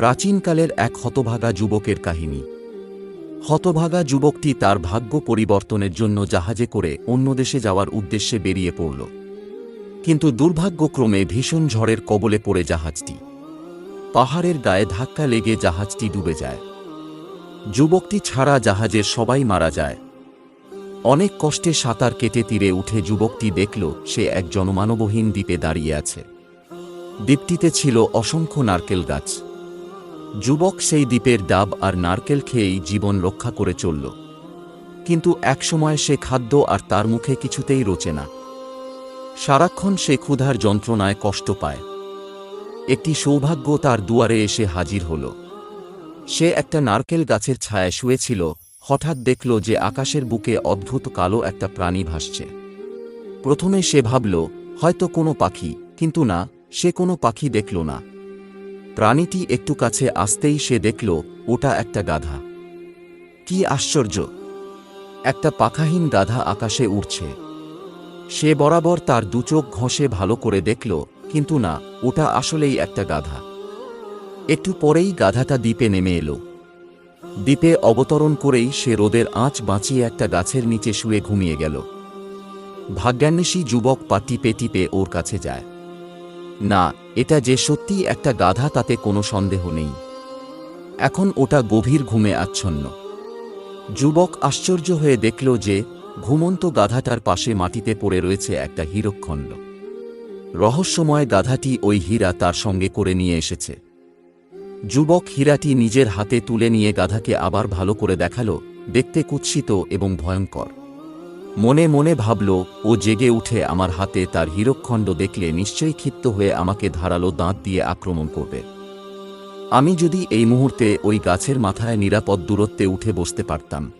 প্রাচীনকালের এক হতভাগা যুবকের কাহিনী। হতভাগা যুবকটি তার ভাগ্য পরিবর্তনের জন্য জাহাজে করে অন্য দেশে যাওয়ার উদ্দেশ্যে বেরিয়ে পড়ল। কিন্তু দুর্ভাগ্যক্রমে ভীষণ ঝড়ের কবলে পড়ে জাহাজটি। পাহাড়ের গায়ে ধাক্কা লেগে জাহাজটি ডুবে যায়। যুবকটি ছাড়া জাহাজের সবাই মারা যায়। অনেক কষ্টে সাঁতার কেটে তীরে উঠে যুবকটি দেখল, সে এক জনমানবহীন দ্বীপে দাঁড়িয়ে আছে। দ্বীপটিতে ছিল অসংখ্য নারকেল গাছ। যুবক সেই দ্বীপের ডাব আর নারকেল খেয়েই জীবন রক্ষা করে চলল। কিন্তু একসময় সে খাদ্য আর তার মুখে কিছুতেই রোচে না। সারাক্ষণ সে ক্ষুধার যন্ত্রণায় কষ্ট পায়। একটি সৌভাগ্য তার দুয়ারে এসে হাজির হল। সে একটা নারকেল গাছের ছায়ায় শুয়েছিল, হঠাৎ দেখল যে আকাশের বুকে অদ্ভুত কালো একটা প্রাণী ভাসছে। প্রথমে সে ভাবল, হয়তো কোনো পাখি, কিন্তু না, সে কোনো পাখি দেখল না। প্রাণীটি একটু কাছে আসতেই সে দেখল, ওটা একটা গাধা। কি আশ্চর্য! একটা পাখাহীন গাধা আকাশে উড়ছে। সে বরাবর তার দুচোখ ঘষে ভালো করে দেখল, কিন্তু না, ওটা আসলেই একটা গাধা। একটু পরেই গাধাটা দ্বীপে নেমে এলো। দ্বীপে অবতরণ করেই সে রোদের আঁচ বাঁচিয়ে একটা গাছের নিচে শুয়ে ঘুমিয়ে গেল। ভাগ্যান্বেষী যুবক পা টিপে টিপে ওর কাছে যায়। না, এটা যে সত্যি একটা গাধা তাতে কোনো সন্দেহ নেই। এখন ওটা গভীর ঘুমে আচ্ছন্ন। যুবক আশ্চর্য হয়ে দেখল যে ঘুমন্ত গাধাটার পাশে মাটিতে পড়ে রয়েছে একটা হীরকখণ্ড। রহস্যময় গাধাটি ওই হীরা তার সঙ্গে করে নিয়ে এসেছে। যুবক হীরাটি নিজের হাতে তুলে নিয়ে গাধাকে আবার ভালো করে দেখাল, দেখতে কুৎসিত এবং ভয়ঙ্কর। মনে মনে ভাবল, ও জেগে উঠে আমার হাতে তার হীরকখণ্ড দেখলে নিশ্চয়ই ক্ষিপ্ত হয়ে আমাকে ধারালো দাঁত দিয়ে আক্রমণ করবে। আমি যদি এই মুহূর্তে ওই গাছের মাথায় নিরাপদ দূরত্বে উঠে বসতে পারতাম।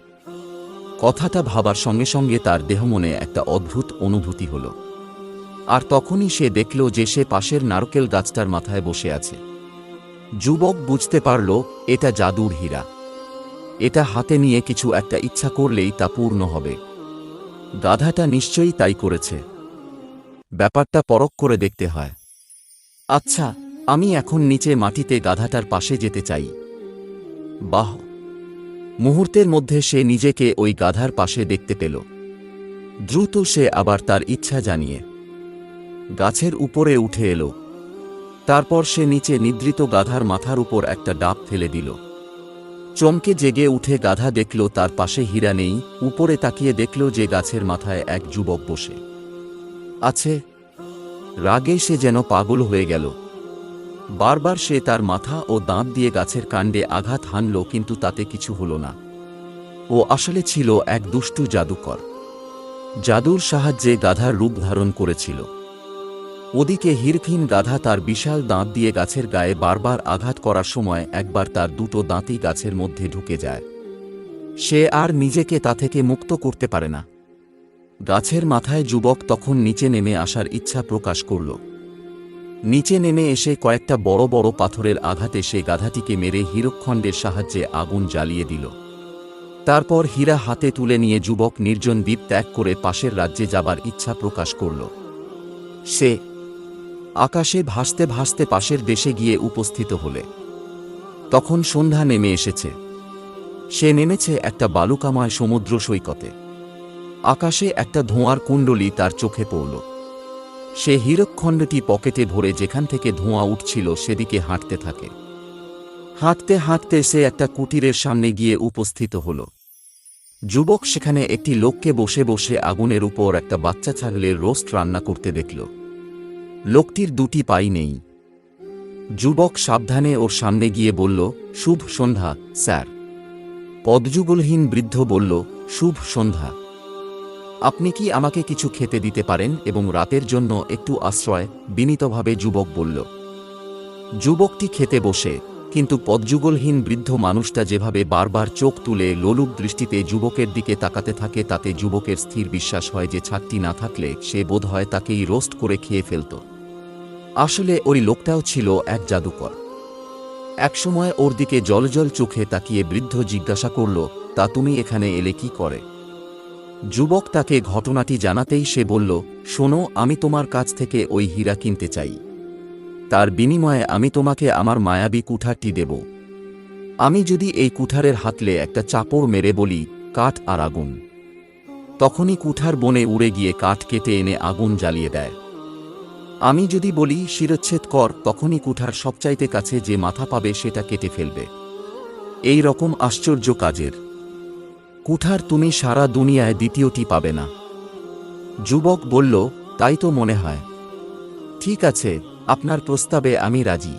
কথাটা ভাবার সঙ্গে সঙ্গে তার দেহমনে একটা অদ্ভুত অনুভূতি হল। আর তখনই সে দেখল যে সে পাশের নারকেল গাছটার মাথায় বসে আছে। যুবক বুঝতে পারল, এটা জাদুর হীরা। এটা হাতে নিয়ে কিছু একটা ইচ্ছা করলেই তা পূর্ণ হবে। গাধাটা নিশ্চয়ই তাই করেছে। ব্যাপারটা পরখ করে দেখতে হয়। আচ্ছা আমি এখন নিচে মাটিতে গাধাটার পাশে যেতে চাই। বাহ! মুহূর্তের মধ্যে সে নিজেকে ওই গাধার পাশে দেখতে পেল। দ্রুত সে আবার তার ইচ্ছা জানিয়ে গাছের উপরে উঠে এলো। তারপর সে নিচে নিদ্রিত গাধার মাথার উপর একটা ডাব ফেলে দিল। চমকে জেগে উঠে গাধা দেখল তার পাশে হীরা নেই, উপরে তাকিয়ে দেখল যে গাছের মাথায় এক যুবক বসে। আছে। রাগে সে যেন পাগল হয়ে গেল। বারবার সে তার মাথা ও দাঁত দিয়ে গাছের কাণ্ডে আঘাত হানল, কিন্তু তাতে কিছু হল না। ও আসলে ছিল এক দুষ্টু জাদুকর। জাদুর সাহায্যে গাধার রূপ ধারণ করেছিল। ওদিকে হিরফিন গাধা তার বিশাল দাঁত দিয়ে গাছের গায়ে বারবার আঘাত করার সময় একবার তার দুটো দাঁতই গাছের মধ্যে ঢুকে যায়। সে আর নিজেকে তা থেকে মুক্ত করতে পারে না। গাছের মাথায় যুবক তখন নিচে নেমে আসার ইচ্ছা প্রকাশ করল। নিচে নেমে এসে কয়েকটা বড় বড় পাথরের আঘাতে সে গাধাটিকে মেরে হীরকখণ্ডের সাহায্যে আগুন জ্বালিয়ে দিল। তারপর হীরা হাতে তুলে নিয়ে যুবক নির্জন দ্বীপ ত্যাগ করে পাশের রাজ্যে যাবার ইচ্ছা প্রকাশ করল। সে আকাশে ভাসতে ভাসতে পাশের দেশে গিয়ে উপস্থিত হলে। তখন সন্ধ্যা নেমে এসেছে। সে নেমেছে একটা বালুকাময় সমুদ্র সৈকতে। আকাশে একটা ধোঁয়ার কুণ্ডলি তার চোখে পড়ল। সে হীরকখণ্ডটি পকেটে ভরে যেখান থেকে ধোঁয়া উঠছিল সেদিকে হাঁটতে থাকে। হাঁটতে হাঁটতে সে একটা কুটিরের সামনে গিয়ে উপস্থিত হল। যুবক সেখানে একটি লোককে বসে বসে আগুনের উপর একটা বাচ্চা ছাগলের রোস্ট রান্না করতে দেখল। লোকটির দুটি পাই নেই। যুবক সাবধানে ওর সামনে গিয়ে বলল, শুভ সন্ধ্যা, স্যার। পদযুগলহীন বৃদ্ধ বলল, শুভ সন্ধ্যা। আপনি কি আমাকে কিছু খেতে দিতে পারেন এবং রাতের জন্য একটু আশ্রয়? বিনীতভাবে যুবক বলল। যুবকটি খেতে বসে, কিন্তু পদযুগলহীন বৃদ্ধ মানুষটা যেভাবে বারবার চোখ তুলে লোলুপ দৃষ্টিতে যুবকের দিকে তাকাতে থাকে, তাতে যুবকের স্থির বিশ্বাস হয় যে ছাদটি না থাকলে সে বোধ হয় তাকেই রোস্ট করে খেয়ে ফেলত। আসলে ওই লোকটাও ছিল এক জাদুকর। একসময় ওর দিকে জলজল চোখে তাকিয়ে বৃদ্ধ জিজ্ঞাসা করল, তা তুমি এখানে এলে কি করে? যুবক তাকে ঘটনাটি জানাতেই সে বলল, শোনো, আমি তোমার কাছ থেকে ওই হীরা কিনতে চাই। তার বিনিময়ে আমি তোমাকে আমার মায়াবী কুঠারটি দেব। আমি যদি এই কুঠারের হাতলে একটা চাপড় মেরে বলি, কাঠ আর আগুন। তখনই কুঠার বনে উড়ে গিয়ে কাঠ কেটে এনে আগুন জ্বালিয়ে দেয়। আমি যদি বলি, শিরচ্ছেদ কর, তখনই কুঠার সবচাইতে কাছে যে মাথা পাবে সেটা কেটে ফেলবে। এই রকম আশ্চর্য কাজের। কুঠার তুমি সারা দুনিয়ায় দ্বিতীয়টি পাবে না। যুবক বলল, তাই তো মনে হয়। ঠিক আছে, আপনার প্রস্তাবে আমি রাজি।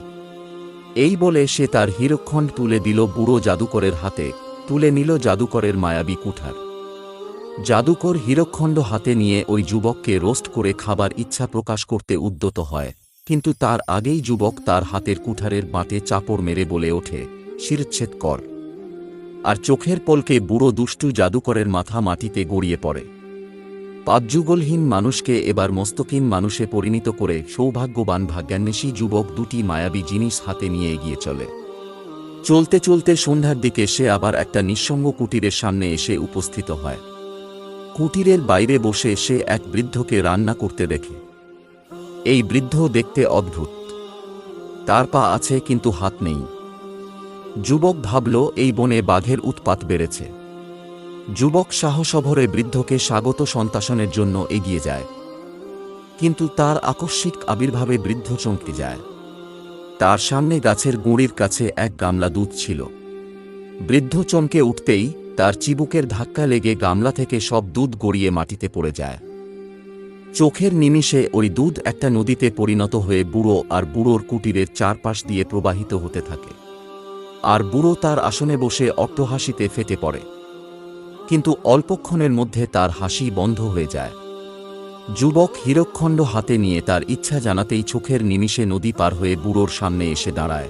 এই বলে সে তার হীরকখণ্ড তুলে দিল বুড়ো জাদুকরের হাতে, তুলে নিল জাদুকরের মায়াবী কুঠার। জাদুকর হীরকখণ্ড হাতে নিয়ে ওই যুবককে রোস্ট করে খাবার ইচ্ছা প্রকাশ করতে উদ্যত হয়। কিন্তু তার আগেই যুবক তার হাতের কুঠারের বাঁটে চাপড় মেরে বলে ওঠে শিরচ্ছেদ কর। আর চোখের পলকে বুড়ো দুষ্টু জাদুকরের মাথা মাটিতে গড়িয়ে পড়ে। পাঁচযুগলহীন মানুষকে এবার মস্তকিন মানুষে পরিণত করে সৌভাগ্যবান ভাগ্যান্বেষী যুবক দুটি মায়াবী জিনিস হাতে নিয়ে এগিয়ে চলে। চলতে চলতে সন্ধ্যার দিকে সে আবার একটা নিঃসঙ্গ কুটিরের সামনে এসে উপস্থিত হয়। কুটিরের বাইরে বসে সে এক বৃদ্ধকে রান্না করতে দেখে। এই বৃদ্ধ দেখতে অদ্ভুত। তার পা আছে কিন্তু হাত নেই। যুবক ভাবল, এই বনে বাঘের উৎপাত বেড়েছে। যুবক সাহসভরে বৃদ্ধকে স্বাগত সন্তাসনের জন্য এগিয়ে যায়। কিন্তু তার আকস্মিক আবির্ভাবে বৃদ্ধ চমকে যায়। তার সামনে গাছের গুঁড়ির কাছে এক গামলা দুধ ছিল। বৃদ্ধ চমকে উঠতেই তার চিবুকের ধাক্কা লেগে গামলা থেকে সব দুধ গড়িয়ে মাটিতে পড়ে যায়। চোখের নিমিষে ওই দুধ একটা নদীতে পরিণত হয়ে বুড়ো আর বুড়োর কুটিরের চারপাশ দিয়ে প্রবাহিত হতে থাকে। আর বুড়ো তার আসনে বসে অট্টহাসিতে ফেটে পড়ে। কিন্তু অল্পক্ষণের মধ্যে তার হাসি বন্ধ হয়ে যায়। যুবক হীরকখণ্ড হাতে নিয়ে তার ইচ্ছা জানাতেই চোখের নিমিষে নদী পার হয়ে বুড়োর সামনে এসে দাঁড়ায়।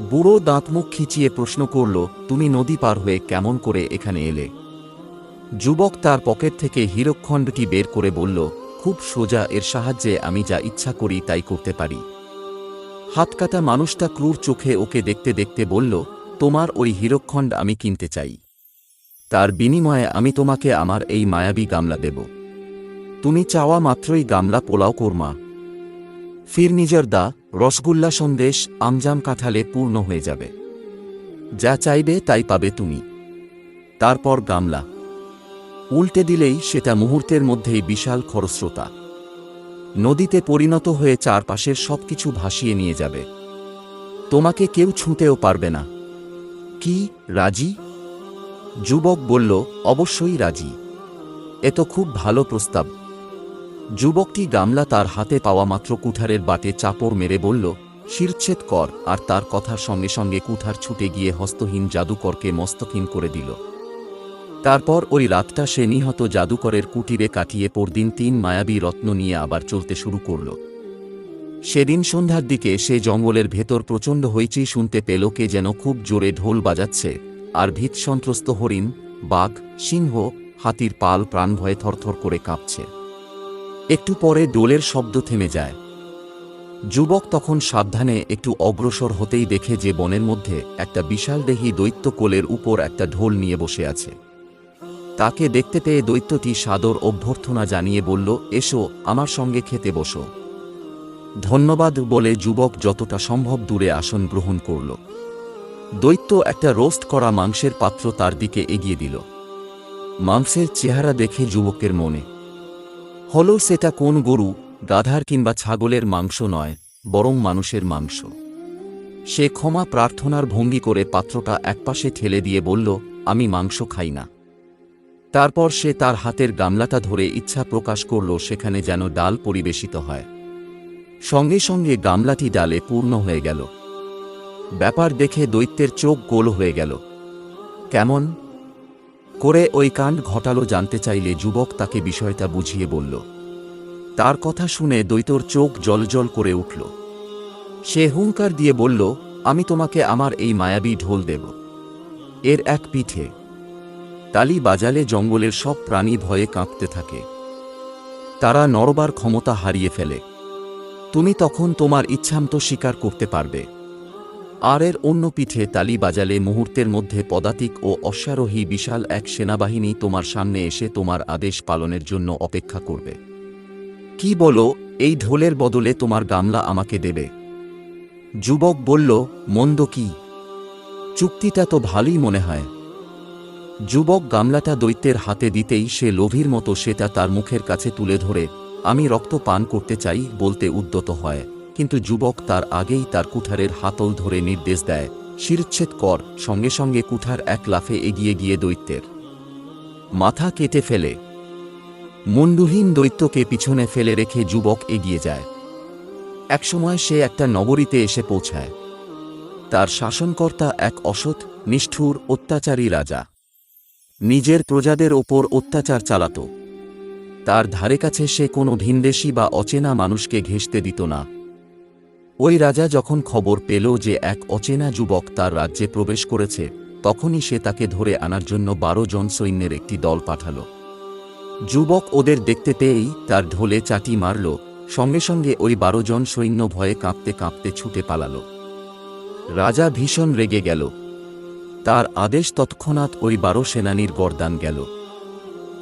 বুড়ো দাঁতমুখ খিচিয়ে প্রশ্ন করল, তুমি নদী পার হয়ে কেমন করে এখানে এলে? যুবক তার পকেট থেকে হীরকখণ্ডটি বের করে বলল, খুব সোজা, এর সাহায্যে আমি যা ইচ্ছা করি তাই করতে পারি। হাতকাটা মানুষটা ক্রুর চোখে ওকে দেখতে দেখতে বলল, তোমার ওই হীরকখণ্ড আমি কিনতে চাই। তার বিনিময়ে আমি তোমাকে আমার এই মায়াবী গামলা দেব। তুমি চাওয়া মাত্রই গামলা পোলাও কোরমা। ফিরনিজার দা রসগোল্লা সন্দেশ আমজাম কাঁঠালে পূর্ণ হয়ে যাবে। যা চাইবে তাই পাবে তুমি। তারপর গামলা। উল্টে দিলেই সেটা মুহূর্তের মধ্যেই বিশাল খরস্রোতা। নদীতে পরিণত হয়ে চারপাশের সবকিছু ভাসিয়ে নিয়ে যাবে। তোমাকে কেউ ছুঁতেও পারবে না। কি, রাজি? যুবক বলল, অবশ্যই রাজি। এ তো খুব ভালো প্রস্তাব। যুবকটি গামলা তার হাতে পাওয়া মাত্র কুঠারের বাটে চাপড় মেরে বলল, শিরচ্ছেদ কর। আর তার কথার সঙ্গে সঙ্গে কুঠার ছুটে গিয়ে হস্তহীন জাদুকরকে মস্তহীন করে দিল। তারপর ওই রাতটা সে নিহত জাদুকরের কুটিরে কাটিয়ে পরদিন তিন মায়াবী রত্ন নিয়ে আবার চলতে শুরু করল। সেদিন সন্ধ্যার দিকে সে জঙ্গলের ভেতর প্রচণ্ড হইচই শুনতে পেল কে যেন খুব জোরে ঢোল বাজাচ্ছে, আর ভীত সন্ত্রস্ত হরিণ, বাঘ, সিংহ, হাতির পাল প্রাণ ভয়ে থরথর করে কাঁপছে। একটু পরে ডোলের শব্দ থেমে যায়। যুবক তখন সাবধানে একটু অগ্রসর হতেই দেখে যে বনের মধ্যে একটা বিশাল দেহী দৈত্য কোলের উপর একটা ঢোল নিয়ে বসে আছে। তাকে দেখতে পেয়ে দৈত্যটি সাদর অভ্যর্থনা জানিয়ে বলল, এসো, আমার সঙ্গে খেতে বসো। ধন্যবাদ বলে যুবক যতটা সম্ভব দূরে আসন গ্রহণ করল। দৈত্য একটা রোস্ট করা মাংসের পাত্র তার দিকে এগিয়ে দিল। মাংসের চেহারা দেখে যুবকের মনে হল সেটা কোন গরু, গাধার কিংবা ছাগলের মাংস নয়, বরং মানুষের মাংস। সে ক্ষমা প্রার্থনার ভঙ্গি করে পাত্রটা একপাশে ঠেলে দিয়ে বলল, আমি মাংস খাই না। তারপর সে তার হাতের গামলাটা ধরে ইচ্ছা প্রকাশ করল, সেখানে যেন ডাল পরিবেশিত হয়। সঙ্গে সঙ্গে গামলাটি ডালে পূর্ণ হয়ে গেল। ব্যাপার দেখে দৈত্যের চোখ গোল হয়ে গেল। কেমন? করে ওই কাণ্ড ঘটালো জানতে চাইলে যুবক তাকে বিষয়টা বুঝিয়ে বলল। তার কথা শুনে দৈতর চোখ জলজল করে উঠল। সে হুঙ্কার দিয়ে বলল, আমি তোমাকে আমার এই মায়াবী ঢোল দেব। এর এক পিঠে। তালি বাজালে জঙ্গলের সব প্রাণী ভয়ে কাঁপতে থাকে। তারা নরবার ক্ষমতা হারিয়ে ফেলে। তুমি তখন তোমার ইচ্ছামতো স্বীকার করতে পারবে। আর এর অন্য পিঠে তালি বাজালে মুহূর্তের মধ্যে পদাতিক ও অশ্বারোহী বিশাল এক সেনাবাহিনী তোমার সামনে এসে তোমার আদেশ পালনের জন্য অপেক্ষা করবে। কি বলো, এই ঢোলের বদলে তোমার গামলা আমাকে দেবে? যুবক বলল, মন্দ কি? চুক্তিটা তো ভালোই মনে হয়। যুবক গামলাটা দৈত্যের হাতে দিতেই সে লোভীর মতো সেটা তার মুখের কাছে তুলে ধরে, আমি রক্ত পান করতে চাই বলতে উদ্যত হয়। কিন্তু যুবক তার আগেই তার কুঠারের হাতল ধরে নির্দেশ দেয়, শিরচ্ছেদ কর, সঙ্গে সঙ্গে কুঠার এক লাফে এগিয়ে গিয়ে দৈত্যের মাথা কেটে ফেলে। মুন্ডুহীন দৈত্যকে পিছনে ফেলে রেখে যুবক এগিয়ে যায়। একসময় সে একটা নগরীতে এসে পৌঁছায়। তার শাসনকর্তা এক অসৎ, নিষ্ঠুর, অত্যাচারী রাজা। নিজের প্রজাদের ওপর অত্যাচার চালাত। তার ধারে কাছে সে কোনো ভিনদেশী বা অচেনা মানুষকে ঘেঁষতে দিত না। ওই রাজা যখন খবর পেল যে এক অচেনা যুবক তার রাজ্যে প্রবেশ করেছে, তখনই সে তাকে ধরে আনার জন্য বারো জন সৈন্যের একটি দল পাঠাল। যুবক ওদের দেখতে পেয়েই তার ঢোলে চাটি মারল, সঙ্গে সঙ্গে ওই বারো জন সৈন্য ভয়ে কাঁপতে কাঁপতে ছুটে পালাল। রাজা ভীষণ রেগে গেল। তার আদেশ তৎক্ষণাৎ ওই বারো সেনানীর গরদান গেল।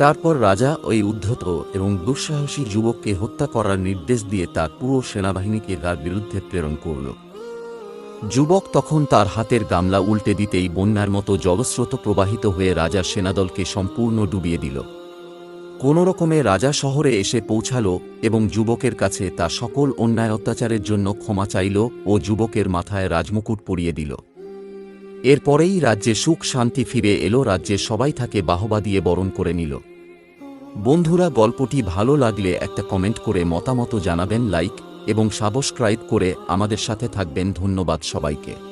তারপর রাজা ওই উদ্ধত এবং দুঃসাহসী যুবককে হত্যা করার নির্দেশ দিয়ে তার পুরো সেনাবাহিনীকে তার বিরুদ্ধে প্রেরণ করল। যুবক তখন তার হাতের গামলা উল্টে দিতেই বন্যার মতো জলস্রোত প্রবাহিত হয়ে রাজার সেনাদলকে সম্পূর্ণ ডুবিয়ে দিল। কোনো রকমে রাজা শহরে এসে পৌঁছাল এবং যুবকের কাছে তা সকল অন্যায় অত্যাচারের জন্য ক্ষমা চাইল ও যুবকের মাথায় রাজমুকুট পরিয়ে দিল। এরপরেই রাজ্যে সুখ শান্তি ফিরে এলো, রাজ্যে সবাই তাকে বাহবা দিয়ে বরণ করে নিল। বন্ধুরা, গল্পটি ভালো লাগলে একটা কমেন্ট করে মতামত জানাবেন, লাইক এবং সাবস্ক্রাইব করে আমাদের সাথে থাকবেন। ধন্যবাদ সবাইকে।